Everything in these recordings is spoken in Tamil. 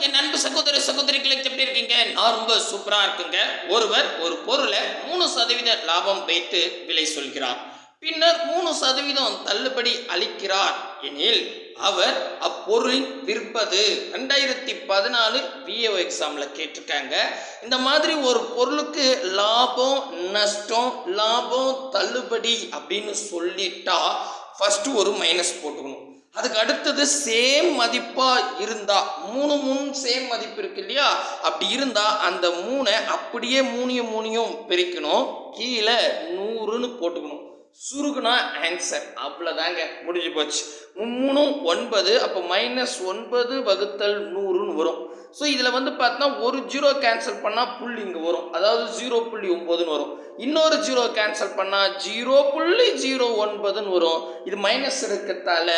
என் நண்பு சகோதர சகோதரிகளுக்கு எப்படி இருக்கீங்க? நான் ரொம்ப சூப்பரா இருக்குங்க. ஒருவர் ஒரு பொருளை மூணு சதவீத லாபம் வைத்து விலை சொல்கிறார். பின்னர் மூணு சதவீதம் தள்ளுபடி அளிக்கிறார். எனில் அவர் அப்பொருளின் விற்பது ரெண்டாயிரத்தி பதினாலு பிஏஓ எக்ஸாம்ல கேட்டிருக்காங்க. இந்த மாதிரி ஒரு பொருளுக்கு லாபம் நஷ்டம் லாபம் தள்ளுபடி அப்படின்னு சொல்லிட்டா ஃபர்ஸ்ட் ஒரு மைனஸ் போட்டுக்கணும். அதுக்கு அடுத்தது சேம் மதிப்பாக இருந்தா மூணு மூணு சேம் மதிப்பு இருக்கு இல்லையா? அப்படி இருந்தா அந்த மூணை அப்படியே மூணையும் மூணையும் பிரிக்கணும். கீழே நூறுன்னு போட்டுக்கணும். சுருகுனா ஆன்சர் அவ்வளோதாங்க முடிஞ்சு போச்சு. மூணும் ஒன்பது அப்போ மைனஸ் ஒன்பது வகுத்தல் நூறுன்னு வரும். ஸோ இதில் வந்து பார்த்தோன்னா ஒரு ஜீரோ கேன்சல் பண்ணால் புள்ளி இங்கே வரும். அதாவது ஜீரோ புள்ளி ஒம்பதுன்னு வரும். இன்னொரு ஜீரோ கேன்சல் பண்ணால் ஜீரோ புள்ளி ஜீரோ ஒன்பதுன்னு வரும். இது மைனஸ் இருக்கிறதால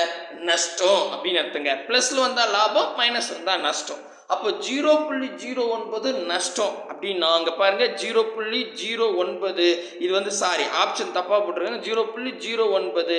நஷ்டம் அப்படின்னு அர்த்தங்க. ப்ளஸில் வந்தால் லாபம் மைனஸ் வந்தால் நஷ்டம். அப்போ ஜீரோ புள்ளி ஜீரோ ஒன்பது நஷ்டம் அப்படின்னா அங்கே பாருங்கள் ஜீரோ புள்ளி ஜீரோ ஒன்பது. இது வந்து சாரி ஆப்ஷன் தப்பாக போட்டிருக்காங்க ஜீரோ புள்ளி ஜீரோ ஒன்பது.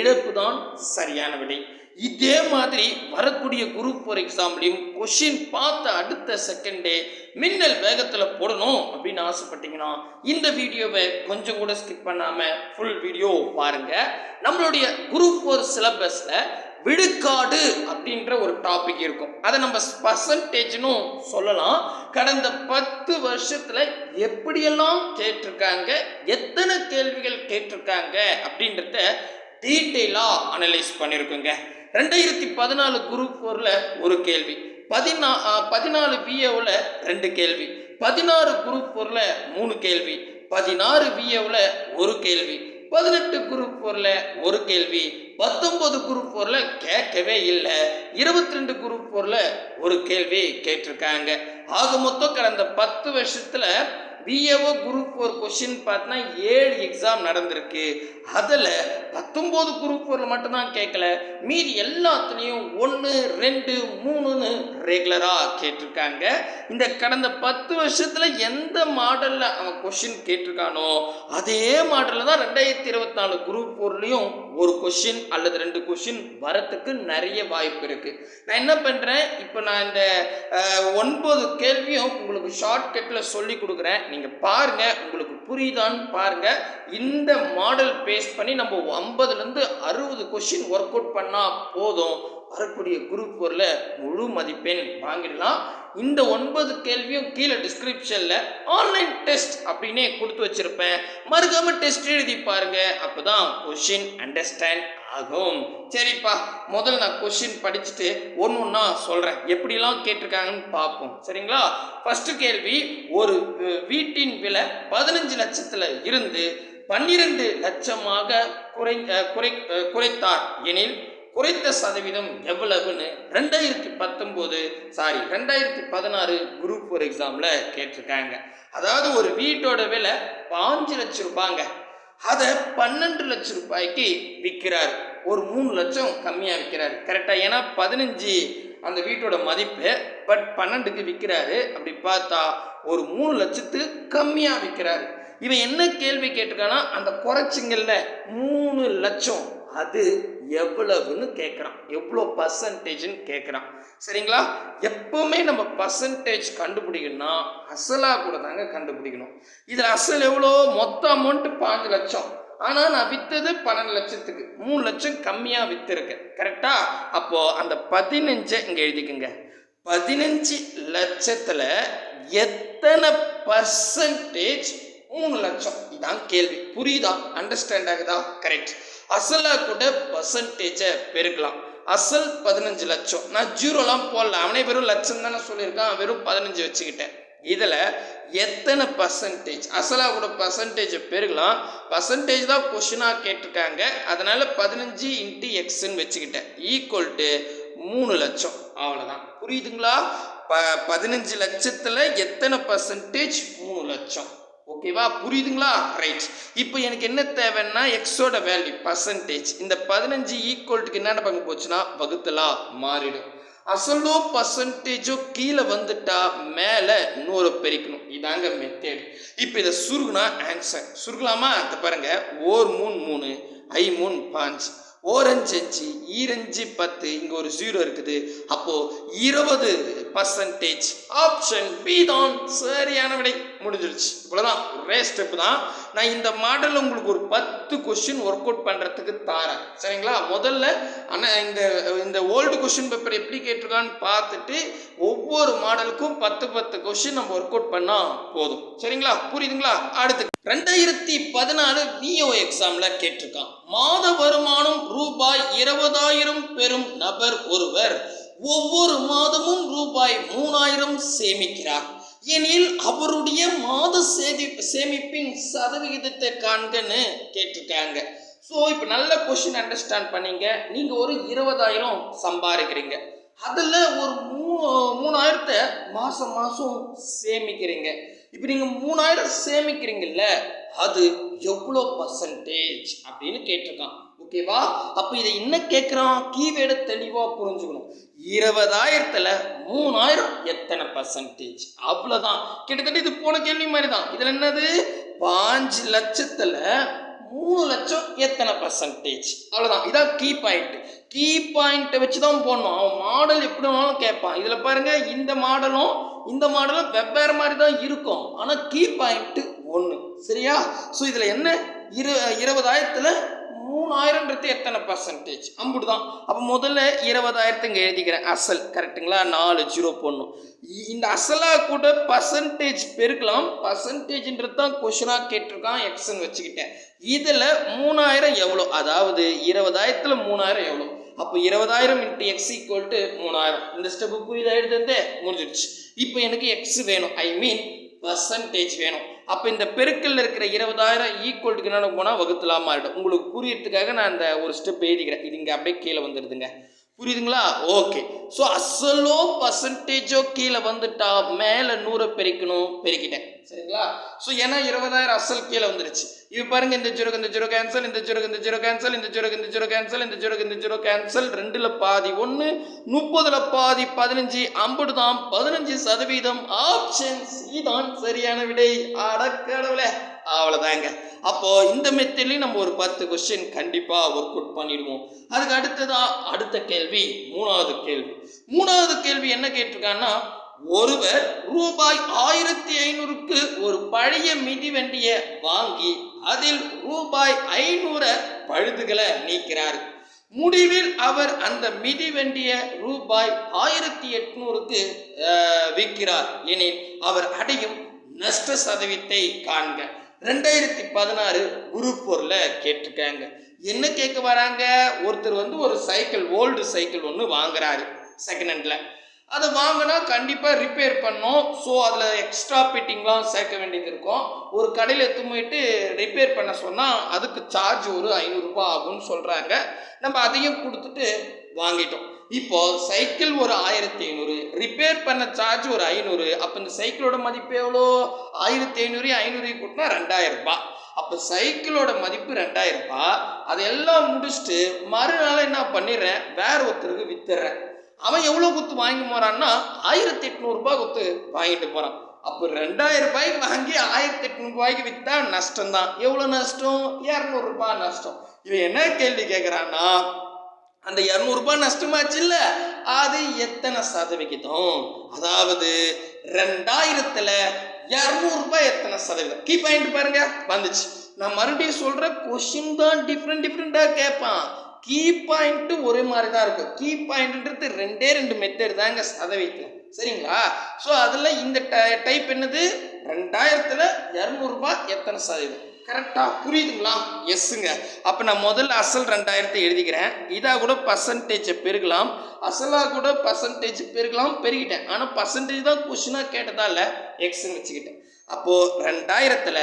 இழப்பு தான் சரியான விடை. இதே மாதிரி வரக்கூடிய குரூப் ஃபோர் எக்ஸாம்லையும் கொஷின் பார்த்த அடுத்த செகண்டே மின்னல் வேகத்தில் போடணும் அப்படின்னு ஆசைப்பட்டீங்கன்னா இந்த வீடியோவை கொஞ்சம் கூட ஸ்கிப் பண்ணாமல் ஃபுல் வீடியோ பாருங்கள் நம்மளுடைய குரூப் ஃபோர் சிலபஸில் விழுக்காடு அப்படின்ற ஒரு டாபிக் இருக்கும். அதை நம்ம பர்சன்டேஜ்னு சொல்லலாம். கடந்த பத்து வருஷத்தில் எப்படியெல்லாம் கேட்டிருக்காங்க எத்தனை கேள்விகள் கேட்டிருக்காங்க அப்படின்றத டீட்டெயிலாக அனலைஸ் பண்ணியிருக்குங்க ரெண்டாயிரத்தி பதினாலு குரூப் ஃபோரில் ஒரு கேள்வி. பதினா பதினாலு பிஏவில் ரெண்டு கேள்வி. பதினாறு குரூப் ஃபோரில் மூணு கேள்வி. பதினாறு பிஏவில் ஒரு கேள்வி. பதினெட்டு குரூப் ஃபோரில் ஒரு கேள்வி. பத்தொன்பது குரூப் ஃபோரில் கேட்கவே இல்லை. இருபத்தி ரெண்டு குரூப் ஃபோரில் ஒரு கேள்வி கேட்டிருக்காங்க. ஆக மொத்தம் கடந்த பத்து வருஷத்தில் பிஏஓ குரூப் ஃபோர் கொஷின் பார்த்தீங்கன்னா ஏழு எக்ஸாம் நடந்திருக்கு. அதில் பத்தொம்போது குரூப் மட்டும்தான் கேட்கல. மீதி எல்லாத்துலேயும் ஒன்று ரெண்டு மூணுன்னு ரெகுலராக கேட்டிருக்காங்க. இந்த கடந்த பத்து வருஷத்தில் எந்த மாடலில் அவன் கொஷின் கேட்டிருக்கானோ அதே மாடலில் தான் ரெண்டாயிரத்தி இருபத்தி நாலு குரூப் ஃபோர்லேயும் ஒரு கொஷின் அல்லது ரெண்டு கொஷின் வரத்துக்கு நிறைய வாய்ப்பு இருக்குது நான் என்ன பண்ணுறேன் இப்போ நான் இந்த ஒன்பது கேள்வியும் உங்களுக்கு ஷார்ட்கட்டில் சொல்லி கொடுக்குறேன். நீங்கள் பாருங்கள் உங்களுக்கு புரியுதான்னு பாருங்கள் இந்த மாடல் பேஸ் பண்ணி நம்ம ஐம்பதுலேருந்து அறுபது கொஷின் ஒர்க் அவுட் பண்ணால் போதும். வரக்கூடிய குரூப் ஃபோரில் முழு மதிப்பெண் வாங்கிடலாம். இந்த ஒன்பது கேள்வியும் கீழே டிஸ்கிரிப்ஷனில் ஆன்லைன் டெஸ்ட் அப்படின்னே கொடுத்து வச்சுருப்பேன். மறுக்காமல் டெஸ்ட் எழுதி பாருங்க. அப்போ தான் கொஷின் அண்டர்ஸ்டாண்ட் ஆகும். சரிப்பா முதல்ல நான் கொஷின் படிச்சுட்டு ஒன்று ஒன்றா சொல்கிறேன் எப்படிலாம் கேட்டிருக்காங்கன்னு பார்ப்போம். சரிங்களா? ஃபஸ்ட்டு கேள்வி ஒரு வீட்டின் விலை பதினஞ்சு லட்சத்தில் இருந்து பன்னிரெண்டு லட்சமாக குறை குறை குறைத்தார். எனில் குறைத்த சதவீதம் எவ்வளவுன்னு ரெண்டாயிரத்தி பத்தொம்போது சாரி ரெண்டாயிரத்தி பதினாறு குரூப் ஒரு எக்ஸாமில் கேட்டிருக்காங்க. அதாவது ஒரு வீட்டோட விலை பாஞ்சு லட்சம் ரூபாங்க. அதை பன்னெண்டு லட்சம் ரூபாய்க்கு விற்கிறார் ஒரு மூணு லட்சம் கம்மியாக விற்கிறார் கரெக்டாக ஏன்னா பதினஞ்சு அந்த வீட்டோட மதிப்பு பட் பன்னெண்டுக்கு விற்கிறாரு அப்படி பார்த்தா ஒரு மூணு லட்சத்து கம்மியாக விற்கிறாரு இவன் என்ன கேள்வி கேட்டிருக்கானா? அந்த குறைச்சிங்கல்ல மூணு லட்சம். அது எவ்வளவுன்னு கேட்குறான். எவ்வளோ பர்சன்டேஜ்னு கேட்குறான். சரிங்களா? எப்பவுமே நம்ம பர்சன்டேஜ் கண்டுபிடிக்கணும்னா அசலாக கூட தாங்க கண்டுபிடிக்கணும். இதில் அசல் எவ்வளோ? மொத்த அமௌண்ட்டு பாஞ்சு லட்சம். ஆனால் நான் விற்றது பன்னெண்டு லட்சத்துக்கு. மூணு லட்சம் கம்மியாக விற்றுருக்கேன் கரெக்டாக அப்போது அந்த பதினஞ்சை இங்கே எழுதிக்கோங்க. பதினஞ்சு லட்சத்தில் எத்தனை பர்சன்டேஜ் மூணு லட்சம். இதான் கேள்வி. புரியுதா? அண்டர்ஸ்டாண்ட் ஆகுதா? கரெக்ட் அசலாக கூட பர்சன்டேஜை பெருக்கலாம். அசல் பதினஞ்சு லட்சம். நான் ஜீரோலாம் போடல. அவனே வெறும் லட்சம் தானே சொல்லியிருக்கான். வெறும் பதினஞ்சு வச்சுக்கிட்டேன். இதில் எத்தனை பர்சன்டேஜ் அசலாக கூட பர்சன்டேஜை பெருகலாம் பர்சன்டேஜ் தான் கொஷினாக கேட்டிருக்காங்க. அதனால் பதினஞ்சு இன்ட்டு எக்ஸ்ன்னு வச்சுக்கிட்டேன். ஈக்குவல் டு மூணு லட்சம். அவ்வளோதான் புரியுதுங்களா? ப பதினஞ்சு லட்சத்தில் எத்தனை பர்சன்டேஜ் மூணு லட்சம். ஓகேவா புரியுதுங்களா? ரைட் இப்போ எனக்கு என்ன தேவைன்னா எக்ஸோட வேல்யூ பர்சன்டேஜ் இந்த பதினஞ்சு ஈக்குவல்ட்டுக்கு என்னென்ன பங்கு போச்சுன்னா வகுத்தலா மாறிடும். அசலோ பர்சன்டேஜோ கீழே வந்துட்டா மேலே இன்னொரு பெருக்கணும். இதாங்க மெத்தேடு இப்போ இதை சுருகுனா ஆன்சர் சுருகலாமா அதை பாருங்க. ஓர் மூணு மூணு ஐ மூணு பாஞ்சு. ஓரஞ்சு அஞ்சு ஈரஞ்சு பத்து இங்கே ஒரு ஜீரோ இருக்குது. அப்போது இருபது பர்சன்டேஜ் ஆப்ஷன் பி தான் சரியான விடை முடிஞ்சிருச்சு. இவ்வளோதான் ஒரே ஸ்டெப் தான். நான் இந்த மாடல் உங்களுக்கு ஒரு பத்து கொஸ்டின் ஒர்க் அவுட் பண்ணுறதுக்கு தாரேன். சரிங்களா? முதல்ல ஆனால் இந்த இந்த ஓல்டு கொஸ்டின் பேப்பர் எப்படி கேட்டிருக்கான்னு பார்த்துட்டு ஒவ்வொரு மாடலுக்கும் பத்து பத்து கொஸ்டின் நம்ம ஒர்க் அவுட் பண்ணால் போதும். சரிங்களா? புரியுதுங்களா? அடுத்து ரெண்டாயிரத்தி பதினாலு விஓ எக்ஸாமில் கேட்டிருக்கான். மாத வருமானம் ரூபாய் இருபதாயிரம் பெறும் நபர் ஒருவர் ஒவ்வொரு மாதமும் ரூபாய் மூணாயிரம் சேமிக்கிறார். எனில் அவருடைய மாத சேதி சேமிப்பின் சதவிகிதத்தை காண்கன்னு கேட்டிருக்காங்க. ஸோ இப்போ நல்ல கொஷின் அண்டர்ஸ்டாண்ட் பண்ணீங்க. நீங்கள் ஒரு இருபதாயிரம் சம்பாதிக்கிறீங்க. அதில் ஒரு மூ மூணாயிரத்தை மாதம் மாதம் சேமிக்கிறீங்க. இப்போ நீங்கள் மூணாயிரம் சேமிக்கிறீங்கல்ல அது எவ்வளோ பர்சன்டேஜ் அப்படின்னு கேட்டிருக்கான். ஓகேவா? அப்போ இதை என்ன கேட்குறான் கீவேர்டை தெளிவாக புரிஞ்சுக்கணும். இருபதாயிரத்தில் மூணாயிரம் எத்தனை பர்சன்டேஜ் அவ்வளோதான் கிட்டத்தட்ட இது போன கேள்வி மாதிரி தான் இதில் என்னது? பாஞ்சு லட்சத்தில் மூணு லட்சம் எத்தனை பர்சன்டேஜ் அவ்வளோதான் இதான் கீ பாயிண்ட் கீ பாயிண்ட்டை வச்சு தான் போடணும். அவன் மாடல் எப்படி வேணாலும் கேட்பான். இதில் பாருங்கள் இந்த மாடலும் இந்த மாடலும் வெவ்வேறு மாதிரி தான் இருக்கும். ஆனால் கீ பாயிண்ட்டு ஒன்று சரியா? ஸோ இதில் என்ன? இரு இருபதாயிரத்தில் மூணாயிரன்றது எத்தனை பர்சன்டேஜ் அம்புட்டு தான் அப்போ முதல்ல இருபதாயிரத்து இங்கே எழுதிக்கிறேன். அசல் கரெக்டுங்களா நாலு ஜீரோ போடணும். இ- இந்த அசலாக கூட பர்சன்டேஜ் பெருக்கலாம். பர்சன்டேஜ்ன்றது தான் கொஷனாக கேட்டிருக்கான் எக்ஸ்ன்னு வச்சுக்கிட்டேன். இதில் மூணாயிரம் எவ்வளோ? அதாவது இருபதாயிரத்தில் மூணாயிரம் எவ்வளோ? அப்போ இருபதாயிரம் இன்ட்டு எக்ஸ் ஈக்குவல் டு மூணாயிரம். இந்த ஸ்டெப்பு புரியுதா? எழுதுறது முடிஞ்சிடுச்சு இப்போ எனக்கு எக்ஸ் வேணும். ஐ மீன் பர்சன்டேஜ் வேணும். அப்போ இந்த பெருக்கல்ல இருக்கிற இருபதாயிரம் ஈக்குவல்ட்டுக்கு என்னென்ன போனால் வகுத்தலாம் மாறிடும். உங்களுக்கு புரியறதுக்காக நான் அந்த ஒரு ஸ்டெப் எழுதிக்கிறேன். இது இங்கே அப்படியே கீழே வந்துடுதுங்க புரியுதுங்களா? ஓகே ஸோ அசலோ பர்சன்டேஜோ கீழே வந்துட்டா மேலே நூறை பெருக்கணும் பெருக்கிட்டேன். சரிங்களா? ஸோ ஏன்னா இருபதாயிரம் அசல் கீழே வந்துருச்சு. இப்போ பாருங்க இந்த ஜீரோக்கு இந்த ஜீரோ கேன்சல் இந்த ஜீரோக்கு இந்த ஜீரோ கேன்சல் இந்த ஜீரோக்கு இந்த ஜீரோ கேன்சல் இந்த ஜீரோக்கு இந்த ஜீரோ கேன்சல் ரெண்டுல பாதி ஒன்று முப்பதுல பாதி பதினஞ்சு ஐம்பது தான் பதினஞ்சு சதவீதம். ஆப்ஷன் சி தான் சரியான விடை. அடக்கடவுளே அவ்வளோதாங்க அப்போ இந்த மெத்தட்லையும் நம்ம ஒரு பத்து கொஸ்டின் கண்டிப்பாக ஒர்க் அவுட் பண்ணிடுவோம். அதுக்கு அடுத்ததா அடுத்த கேள்வி மூணாவது கேள்வி. மூணாவது கேள்வி என்ன கேட்டிருக்கான்னா ஒருவர் ரூபாய் ஆயிரத்தி ஐநூறுக்கு ஒரு பழைய மிதிவண்டியை வாங்கி அதில் ரூபாய் ஐநூறு பழுதுகளை நீக்கிறார். முடிவில் அவர் அந்த மிதிவண்டியை ரூபாய் ஆயிரத்தி எட்நூறுக்கு விற்கிறார். எனில் அவர் அடையும் நஷ்ட சதவீதத்தை காண்க. ரெண்டாயிரத்தி பதினாறு குரூப் ஃபோரில் கேட்டிருக்காங்க. என்ன கேட்க வராங்க? ஒருத்தர் வந்து ஒரு சைக்கிள் ஓல்டு சைக்கிள் ஒன்று வாங்குறாரு. செகண்ட் ஹேண்டில் அதை வாங்கினா கண்டிப்பாக ரிப்பேர் பண்ணோம். ஸோ அதில் எக்ஸ்ட்ரா பிட்டிங்லாம் சேர்க்க வேண்டியது இருக்கும். ஒரு கடையில் எடுத்து ரிப்பேர் பண்ண சொன்னால் அதுக்கு சார்ஜ் ஒரு ஐநூறுரூபா ஆகும்னு சொல்கிறாங்க நம்ம அதையும் கொடுத்துட்டு வாங்கிட்டோம். இப்போ சைக்கிள் ஒரு ஆயிரத்தி ஐநூறு ரிப்பேர் பண்ண சார்ஜ் ஒரு ஐநூறு. அப்போ இந்த சைக்கிளோட மதிப்பு எவ்வளோ? ஆயிரத்தி ஐநூறு ஐநூறு கூட்டினா ரெண்டாயிரம் ரூபாய். அப்போ சைக்கிளோட மதிப்பு ரெண்டாயிரம் ரூபாய். அதெல்லாம் முடிச்சுட்டு மறுநாள் என்ன பண்ணிடுறேன்? வேற ஒருத்தருக்கு விற்றுறேன் அவன் எவ்வளோ குத்து வாங்கி போகிறான்னா ஆயிரத்தி எட்நூறுபா குத்து வாங்கிட்டு போகிறான் அப்போ ரெண்டாயிரம் ரூபாய்க்கு வாங்கி ஆயிரத்தி எட்நூறுபாய்க்கு விற்றா நஷ்டம் தான் எவ்வளோ நஷ்டம் இரநூறுபா நஷ்டம். இவன் என்ன கேள்வி கேட்குறான்னா அந்த இரநூறுபா நஷ்டமாச்சு இல்லை அது எத்தனை சதவிகிதம்? அதாவது ரெண்டாயிரத்தில் இரநூறுபா எத்தனை சதவீதம் கீ பாயிண்ட் பாருங்க வந்துச்சு. நான் மறுபடியும் சொல்கிற கொஷின் தான் டிஃப்ரெண்ட் டிஃப்ரெண்ட்டாக கேட்பான் கீ பாயிண்ட்டு ஒரே மாதிரி தான் இருக்கும் கீ பாயிண்ட்ன்றது ரெண்டே ரெண்டு மெத்தட் தாங்க சதவீதத்தில் சரிங்களா? ஸோ அதில் இந்த டைப் என்னது? ரெண்டாயிரத்தில் இரநூறுபா எத்தனை சதவீதம்? கரெக்டாக புரியுதுங்களா? எஸ்ஸுங்க அப்போ நான் முதல்ல அசல் ரெண்டாயிரத்தை எழுதிக்கிறேன். இதாக கூட பர்சன்டேஜை பெருகலாம். அசலாக கூட பர்சன்டேஜ் பெருகலாம். பெருகிட்டேன். ஆனால் பர்சன்டேஜ் தான் கொஷினாக கேட்டதா இல்லை? எக்ஸ்ன்னு வச்சுக்கிட்டேன். அப்போது ரெண்டாயிரத்தில்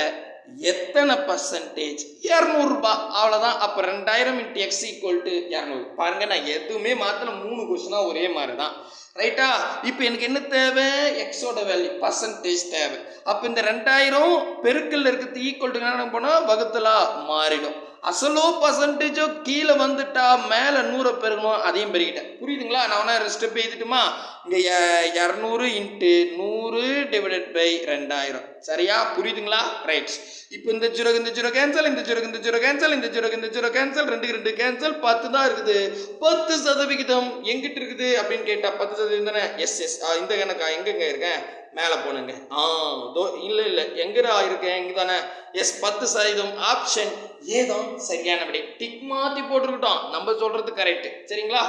எத்தனை பர்சன்டேஜ் இரநூறுபா. அவ்வளோதான் அப்போ ரெண்டாயிரம் இன்ட்டு எக்ஸ் ஈக்குவல் டு இரநூறு. பாருங்க நான் எதுவுமே மாற்றல மூணு கொஷினாக ஒரே மாதிரி தான் ரைட்டா இப்போ எனக்கு என்ன தேவை? எக்ஸோட வேல்யூ பர்சன்டேஜ் தேவை. அப்போ இந்த ரெண்டாயிரம் பெருக்கல் இருக்கிறது ஈக்குவல் டு என்ன போனால் வகுத்தலாக மாறிடும். அசலோ பர்சன்டேஜோ கீழே வந்துட்டா மேலே நூறை பெருகணும் அதையும் பெருகிட்டேன் புரியுதுங்களா? நான் வேணா ஸ்டெப் எழுதிட்டுமா? இங்கே இரநூறு இன்ட்டு நூறு டிவைடட் பை ரெண்டாயிரம். சரியா? புரியுதுங்களா? ரைட் இப்போ இந்த ஜீரோ இந்த ஜீரோ கேன்சல் இந்த ஜீரோ இந்த ஜீரோ கேன்சல் இந்த ஜீரோ இந்த ஜீரோ கேன்சல் ரெண்டுக்கு ரெண்டு கேன்சல் பத்து தான் இருக்குது. பத்து சதவிகிதம் எங்கிட்ட இருக்குது அப்படின்னு கேட்டால் பத்து சதவீதம் தானே? எஸ் எஸ் இந்த கணக்கா? எங்கெங்க இருக்கேன்? மேலே போனுங்க. ஆ தோ இல்லை இல்லை. எங்கடா இருக்கேன்? இங்கே தானே. எஸ் பத்து சதவீதம் ஆப்ஷன் ஏதோ சரியான டிக் மாற்றி போட்டுருக்கட்டும். நம்ம சொல்கிறது கரெக்டு சரிங்களா?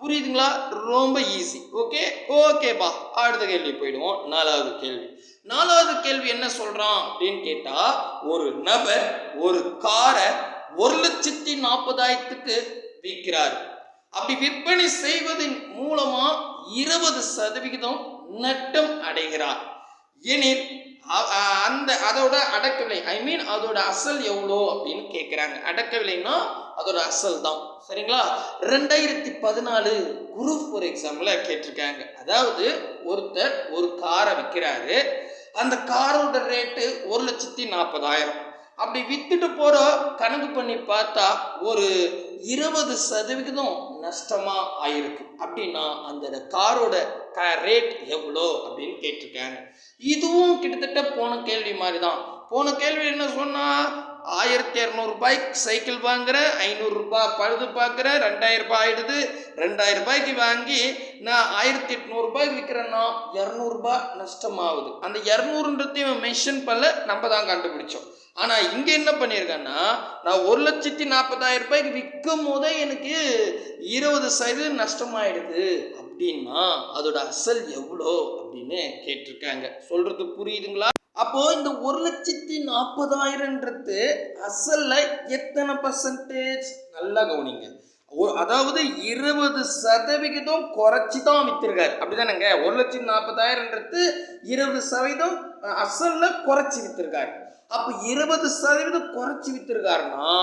புரியுதுங்களா? ரொம்ப ஈஸி ஓகே ஓகேப்பா அடுத்த கேள்வி போயிடுவோம். நாலாவது கேள்வி. நாலாவது கேள்வி என்ன சொல்றான் அப்படின்னு கேட்டா ஒரு நபர் ஒரு காரை ஒரு லட்சத்தி நாற்பதாயிரத்துக்கு விற்கிறார். அப்படி விற்பனை செய்வதன் மூலமா இருபது சதவிகிதம் நட்டம் அடைகிறார். எனில் அந்த அதோட அடக்கவில்லை ஐ மீன் அதோட அசல் எவ்வளோ அப்படின்னு கேட்குறாங்க அடக்கவில்லைன்னா அது அதோட அசல் தான். சரிங்களா? ரெண்டாயிரத்தி பதினாலு குரூப் ஃபோர் எக்ஸாம்ல கேட்டிருக்காங்க. அதாவது ஒருத்தர் ஒரு காரை விற்கிறாரு அந்த காரோட ரேட்டு ஒரு லட்சத்தி நாற்பதாயிரம். அப்படி வித்துட்டு போற கணக்கு பண்ணி பார்த்தா ஒரு இருபது சதவிகிதம் நஷ்டமா ஆயிருக்கு. அப்படின்னா அந்த காரோட க ரேட் எவ்வளோ அப்படின்னு கேட்டிருக்காங்க. இதுவும் கிட்டத்தட்ட போன கேள்வி மாதிரி தான் போன கேள்வி என்ன சொன்னா ஆயிரத்தி இரநூறுபாய்க்கு சைக்கிள் வாங்குறேன் ஐநூறுரூபா பழுது பார்க்குறேன் ரெண்டாயிரரூபா ஆயிடுது. ரெண்டாயிரம் ரூபாய்க்கு வாங்கி நான் ஆயிரத்தி எட்நூறுபாய்க்கு விற்கிறேன்னா இரநூறுபா நஷ்டமாகுது. அந்த இரநூறுன்றதையும் மென்ஷன் பண்ணல நம்ம தான் கண்டுபிடிச்சோம். ஆனால் இங்கே என்ன பண்ணியிருக்கேன்னா நான் ஒரு லட்சத்தி நாற்பதாயிரம் ரூபாய்க்கு விற்கும் போதே எனக்கு இருபது சதவீதம் நஷ்டமாயிடுது. அப்படின்னா அதோட அசல் எவ்வளோ அப்படின்னு கேட்டிருக்காங்க. சொல்றது புரியுதுங்களா? அப்போ இந்த ஒரு லட்சத்தி நாற்பதாயிரம்ன்றது அசல்ல எத்தனை பர்சன்டேஜ் நல்லா கவனிங்க. அதாவது இருபது சதவிகிதம் குறைச்சி தான் வித்திருக்காரு. அப்படிதானங்க? ஒரு லட்சத்தி நாற்பதாயிரம்ன்றது இருபது சதவீதம் அசலில் அசல்ல குறைச்சி வித்திருக்காரு. அப்போ இருபது சதவீதம் குறைச்சி வித்திருக்காருன்னா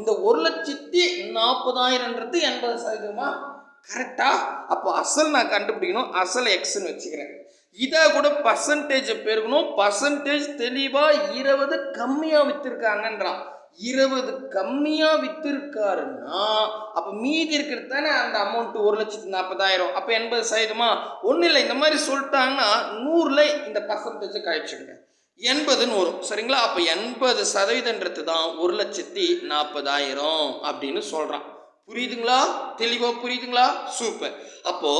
இந்த ஒரு லட்சத்தி நாற்பதாயிரம்ன்றது எண்பது சதவீதமாக கரெக்டா? அப்போ அசல் நான் கண்டுபிடிக்கணும். அசல் எக்ஸ்ன்னு வச்சுக்கிறேன். இதை கூட பர்சன்டேஜ் பெருகணும் பர்சன்டேஜ் தெளிவாக இருபது கம்மியாக விற்றுருக்காங்கன்றான் இருபது கம்மியாக விற்றுருக்காருன்னா அப்போ மீதி இருக்கிறது தானே அந்த அமௌண்ட்டு ஒரு லட்சத்து நாற்பதாயிரம். அப்போ எண்பது சதவீதமா? ஒன்றும் இல்லை. இந்த மாதிரி சொல்லிட்டாங்கன்னா நூறில் இந்த பர்சன்டேஜை கழிச்சுங்க எண்பதுன்னு வரும் சரிங்களா? அப்போ எண்பது சதவீதன்றது தான் ஒரு லட்சத்தி நாற்பதாயிரம் அப்படின்னு சொல்கிறான் புரியுதுங்களா? தெளிவாக புரியுதுங்களா? சூப்பர். அப்போ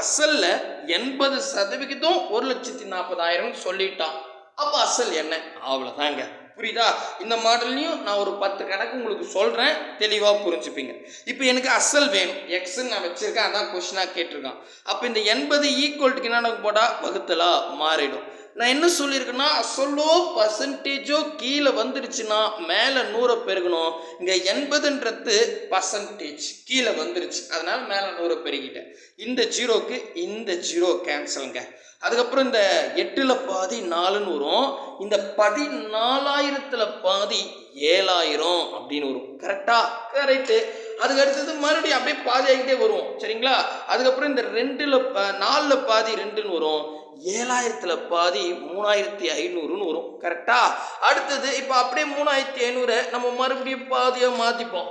அசல்ல எண்பது சதவிகிதம் ஒரு லட்சத்தி நாற்பதாயிரம் சொல்லிட்டான். அப்போ அசல் என்ன? அவ்வளோதாங்க புரியுதா? இந்த மாடல்லையும் நான் ஒரு பத்து கணக்கு உங்களுக்கு சொல்கிறேன் தெளிவாக புரிஞ்சுப்பீங்க. இப்போ எனக்கு அசல் வேணும். எக்ஸ்ன்னு நான் வச்சுருக்கேன். அதான் கொஷினாக கேட்டிருக்கான். அப்போ இந்த எண்பது ஈக்குவல்ட்டுக்கு என்னென்ன போட்டால் வகுத்தலாக மாறிடும். நான் என்ன சொல்லியிருக்கேன்னா அசலோ பர்சன்டேஜோ கீழே வந்துருச்சுன்னா மேலே நூறை பெருகணும். இங்கே எண்பதுன்றது பர்சன்டேஜ் கீழே வந்துருச்சு. அதனால் மேலே நூறை பெருகிட்டேன். இந்த ஜீரோக்கு இந்த ஜீரோ கேன்சலுங்க அதுக்கப்புறம் இந்த எட்டில் பாதி நாலுன்னு வரும். இந்த பதினாலாயிரத்தில் பாதி ஏழாயிரம் அப்படின்னு வரும். கரெக்டா கரெக்டு அதுக்கு அடுத்தது மறுபடியும் அப்படியே பாதி ஆகிட்டே வரும். சரிங்களா? அதுக்கப்புறம் இந்த ரெண்டில் நாலில் பாதி ரெண்டுன்னு வரும். ஏழாயிரத்தில் பாதி மூணாயிரத்தி ஐநூறுன்னு வரும். கரெக்டா அடுத்தது இப்போ அப்படியே மூணாயிரத்தி ஐநூறு நம்ம மறுபடியும் பாதியாக மாற்றிப்போம்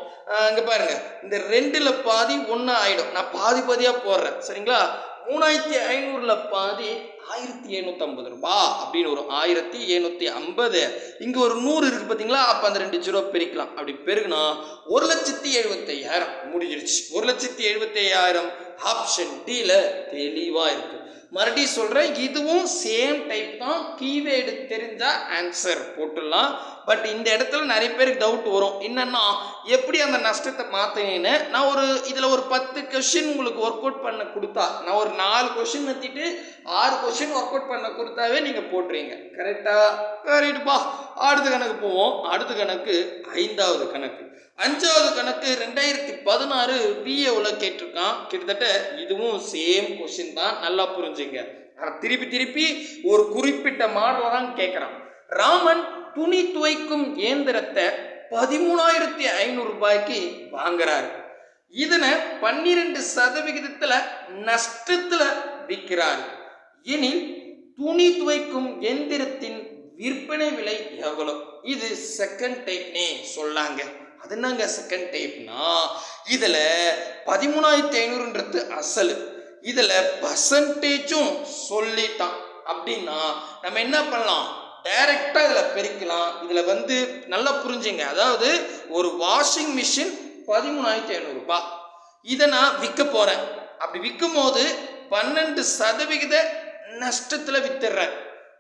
இங்கே பாருங்க. இந்த ரெண்டில் பாதி ஒன்று ஆகிடும் நான் பாதி பாதியாக போடுறேன். சரிங்களா? மூணாயிரத்தி ஐநூறில் பாதி ஆயிரத்தி எழுநூற்றம்பது ரூபா அப்படின்னு வரும். ஆயிரத்தி எழுநூற்றி ஐம்பது. இங்கே ஒரு நூறு இருக்குது பார்த்தீங்களா அப்போ அந்த ரெண்டு ஜீரோ பெருக்கலாம். அப்படி பெருகுனா ஒரு லட்சத்தி எழுபத்தையாயிரம் முடிஞ்சிருச்சு. ஒரு லட்சத்தி எழுபத்தையாயிரம் ஆப்ஷன் டியில் தெளிவாக இருக்குது மறுபடியும் சொல்கிறேன் இதுவும் சேம் டைப் தான். கீவேர்டு தெரிஞ்சால் ஆன்சர் போட்டுடலாம். பட் இந்த இடத்துல நிறைய பேருக்கு டவுட் வரும். என்னென்னா எப்படி அந்த நஷ்டத்தை மாற்றினேன்னு நான் ஒரு இதில் ஒரு பத்து கொஷின் உங்களுக்கு ஒர்க் அவுட் பண்ண கொடுத்தா நான் ஒரு நாலு கொஷின் நிறுத்திட்டு ஆறு கொஷின் ஒர்க் அவுட் பண்ண கொடுத்தாவே நீங்கள் போட்டுருவீங்க கரெக்டாக கரெக்டுப்பா அடுத்த கணக்கு போவோம். அடுத்த கணக்கு ஐந்தாவது கணக்கு. அஞ்சாவது கணக்கு ரெண்டாயிரத்தி பதினாறு பிஏவில் கேட்டிருக்கான். கிட்டத்தட்ட இதுவும் சேம் கொஷின் தான். நல்லா புரிஞ்சுங்க. திருப்பி திருப்பி ஒரு குறிப்பிட்ட மாடலை தான் கேட்குறான். ராமன் துணி துவைக்கும் இயந்திரத்தை பதிமூணாயிரத்தி ஐநூறு ரூபாய்க்கு வாங்குறாரு. இதனை பன்னிரெண்டு சதவிகிதத்தில் நஷ்டத்தில் விற்கிறாரு. எனில் துணி துவைக்கும் எந்திரத்தின் விற்பனை விலை எவ்வளோ இது செகண்ட் டைப்னே சொல்லாங்க. அது என்னங்க செகண்ட் டைப்னா இதில் பதிமூணாயிரத்தி ஐநூறுன்றது அசல். இதில் பர்சன்டேஜும் சொல்லிட்டான். அப்படின்னா நம்ம என்ன பண்ணலாம்? டைரெக்டாக இதில் பெருக்கலாம். இதில் வந்து நல்லா புரிஞ்சுங்க. அதாவது ஒரு வாஷிங் மிஷின் பதிமூணாயிரத்தி ஐநூறுரூபா இதை நான் விற்க போகிறேன் அப்படி விற்கும் போது பன்னெண்டு சதவிகித நஷ்டத்தில் வித்துடுறேன்.